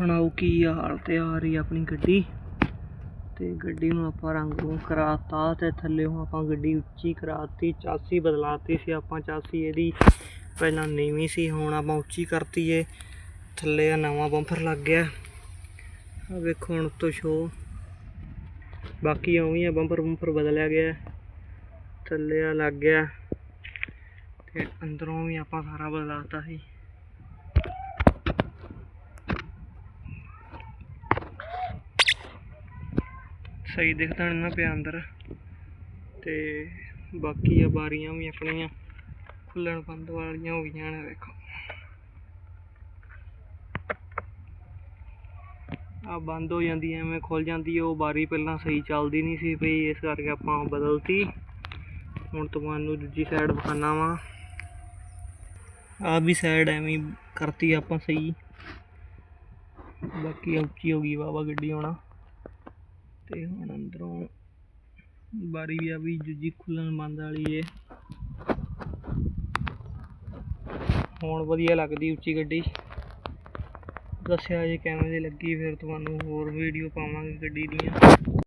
ਸੁਣਾਓ ਕੀ ਹਾਲ ਤੇ ਆ ਰਹੀ ਆਪਣੀ ਗੱਡੀ। ਤੇ ਗੱਡੀ ਨੂੰ ਆਪਾਂ ਰੰਗ ਰੂੰਗ ਕਰਾਤਾ ਤੇ ਥੱਲੇੋਂ ਆਪਾਂ ਗੱਡੀ ਉੱਚੀ ਕਰਾਤੀ, ਚਾਸੀ ਬਦਲਾਤੀ ਸੀ ਆਪਾਂ, ਚਾਸੀ ਇਹਦੀ ਪਹਿਲਾਂ ਨੀਵੀਂ ਸੀ, ਹੁਣ ਆਪਾਂ ਉੱਚੀ ਕਰਤੀ ਏ। ਥੱਲੇ ਆ ਨਵਾਂ ਬੰਪਰ ਲੱਗ ਗਿਆ। ਆ ਵੇਖੋ ਹੁਣ ਤੋਂ ਸ਼ੋ ਬਾਕੀ ਉਵੇਂ ਆ ਬੰਪਰ ਬੰਪਰ ਬਦਲਿਆ ਗਿਆ। ਥੱਲੇ ਆ ਲੱਗ ਗਿਆ। ਤੇ ਅੰਦਰੋਂ ਵੀ ਆਪਾਂ ਸਾਰਾ ਬਦਲਾਤਾ ਸੀ। ਸਹੀ ਦਿਖਦਾ ਨੀ ਨਾ ਪਿਆ ਅੰਦਰ। ਤੇ ਬਾਕੀ ਆ ਬਾਰੀਆਂ ਵੀ ਆਪਣੀਆਂ, ਖੁੱਲਣ ਬੰਦ ਵਾਲੀਆਂ ਹੋ ਗਈਆਂ ਨੇ, ਵੇਖੋ। ਆ ਬੰਦ ਹੋ ਜਾਂਦੀ ਐਵੇਂ ਖੁੱਲ ਜਾਂਦੀ ਉਹ ਬਾਰੀ ਪਹਿਲਾਂ ਸਹੀ ਚੱਲਦੀ ਨਹੀਂ ਸੀ ਪਈ ਇਸ ਕਰਕੇ ਆਪਾਂ ਬਦਲਤੀ। ਹੁਣ ਤੁਹਾਨੂੰ ਦੂਜੀ ਸਾਈਡ ਵਿਖਾਣਾ ਵਾ। ਆ ਵੀ ਸਾਈਡ ਐਵੇਂ ਹੀ ਕਰਤੀ ਆਪਾਂ ਸਹੀ। ਬਾਕੀ ਉੱਚੀ ਹੋ ਗਈ ਵਾਵਾ ਗੱਡੀ ਹੋਣਾ। ਤੇ ਹੁਣ ਅੰਦਰੋਂ ਬਾਰੀ ਵੀ ਆ ਵੀ ਦੂਜੀ ਖੁੱਲਣ ਬੰਦ ਵਾਲੀ ਏ। ਹੁਣ ਵਧੀਆ ਲੱਗਦੀ ਉੱਚੀ ਗੱਡੀ। ਦੱਸਿਆ ਜੇ ਕਿਵੇਂ ਦੀ ਲੱਗੀ ਫਿਰ ਤੁਹਾਨੂੰ ਹੋਰ ਵੀਡੀਓ ਪਾਵਾਂਗੇ ਗੱਡੀ ਦੀਆਂ।